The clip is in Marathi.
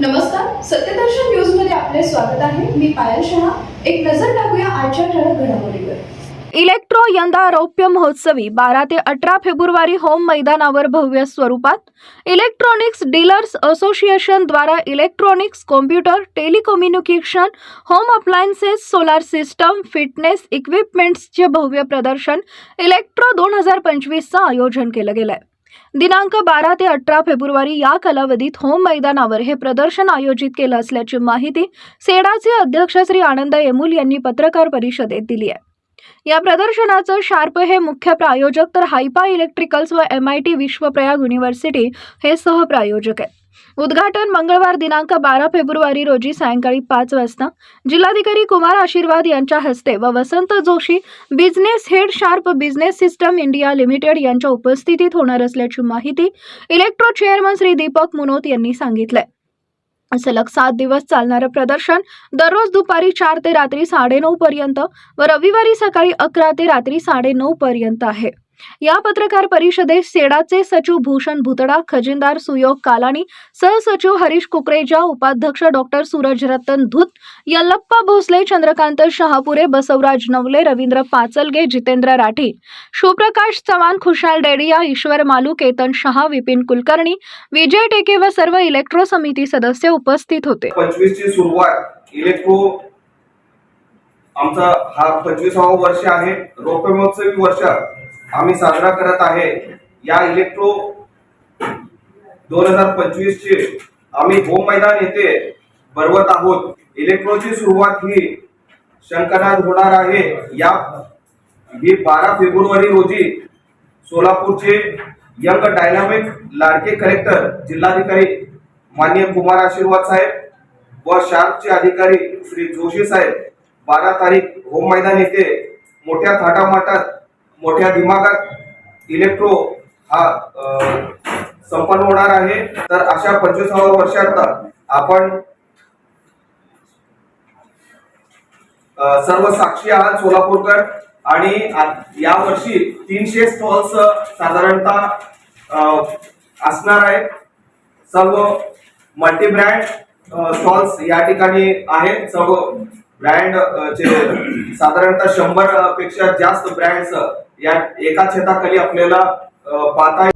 नमस्कार सत्यदर्शन न्यूजमध्ये आपले स्वागत आहे. मी पायल शहा. एक नजर टाकूया आजच्या ठळक घडामोडीवर. इलेक्ट्रो यंदा रौप्य महोत्सवी बारा ते अठरा फेब्रुवारी होम मैदानावर भव्य स्वरूपात इलेक्ट्रॉनिक्स डीलर्स असोसिएशन द्वारा electronics computer telecommunication home appliances solar system fitness इक्विपमेंट्सचे भव्य प्रदर्शन इलेक्ट्रो दोन हजार पंचवीसचं आयोजन केलं गेलं आहे दिनांक बारा ते अठरा फेब्रुवारी या कालावधीत होम मैदानावर हे प्रदर्शन आयोजित केलं असल्याची माहिती सेडाचे अध्यक्ष श्री आनंद येमुल यांनी पत्रकार परिषदेत दिली आहे. या प्रदर्शनाचं शार्प हे मुख्य प्रायोजक तर हायपा इलेक्ट्रिकल्स व M I T Vishwaprayag university हे सहप्रायोजक आहेत. उद्घाटन मंगळवार दिनांक बारा फेब्रुवारी रोजी सायंकाळी पाच वाजता. जिल्हाधिकारी कुमार आशीर्वाद यांच्या हस्ते व Vasant Joshi business head Sharp business system India limited यांच्या उपस्थितीत होणार असल्याची माहिती इलेक्ट्रो चेअरमन श्री दीपक मुनोत यांनी सांगितलंय. सलग सात दिवस चालणारं प्रदर्शन दररोज दुपारी चार ते रात्री साडेनऊ पर्यंत व रविवारी सकाळी अकरा ते रात्री साडेनऊ पर्यंत आहे. या पत्रकार परिषदेत सेडाचे सचिव भूषण भुतडा खजिनदार सुयोग कालाणी सहसचिव हरीश कुकरेजा उपाध्यक्ष डॉक्टर सूरज रतन धूत यल्लप्पा भोसले चंद्रकांत शहापुरे बसवराज नवले रवींद्र पाचलगे जितेंद्र राठी शिवप्रकाश चव्हाण खुशाल डेडिया ईश्वर मालू केतन शहा विपिन कुलकर्णी विजय टेके व सर्व इलेक्ट्रो समिती सदस्य उपस्थित होते. पंचवीस सुरुवात इलेक्ट्रो आमचा हा पंचवीसावा वर्ष आहे. रौप्य महोत्सवी वर्ष. आम्ही साजरा करत आहे या इलेक्ट्रो दोन हजार पंचवीसचे आम्ही होम मैदान येथे भरवत आहोत. इलेक्ट्रोची सुरुवात ही शंकरनाथ होणार आहे. या ही बारा फेब्रुवारी रोजी सोलापूरचे यंग डायनामिक लाडके कलेक्टर जिल्हाधिकारी माननीय कुमार आशीर्वाद साहेब व शार्पचे अधिकारी श्री जोशी साहेब बारा तारीख होम मैदान येथे मोठ्या थाटामाटात मोठ्या दिमागात इलेक्ट्रो हा संपन्न होणार आहे. तर अशा पंचवीसाव्या वर्षात आपण सर्व साक्षी आहात सोलापूरकर आणि या वर्षी तीनशे स्टॉल्स साधारणतः असणार आहेत. सर्व मल्टी ब्रँड स्टॉल्स या ठिकाणी आहेत. सर्व ब्रँड चे साधारणतः शंभरपेक्षा जास्त ब्रँड्स या एका छताखाली आपल्याला पाहता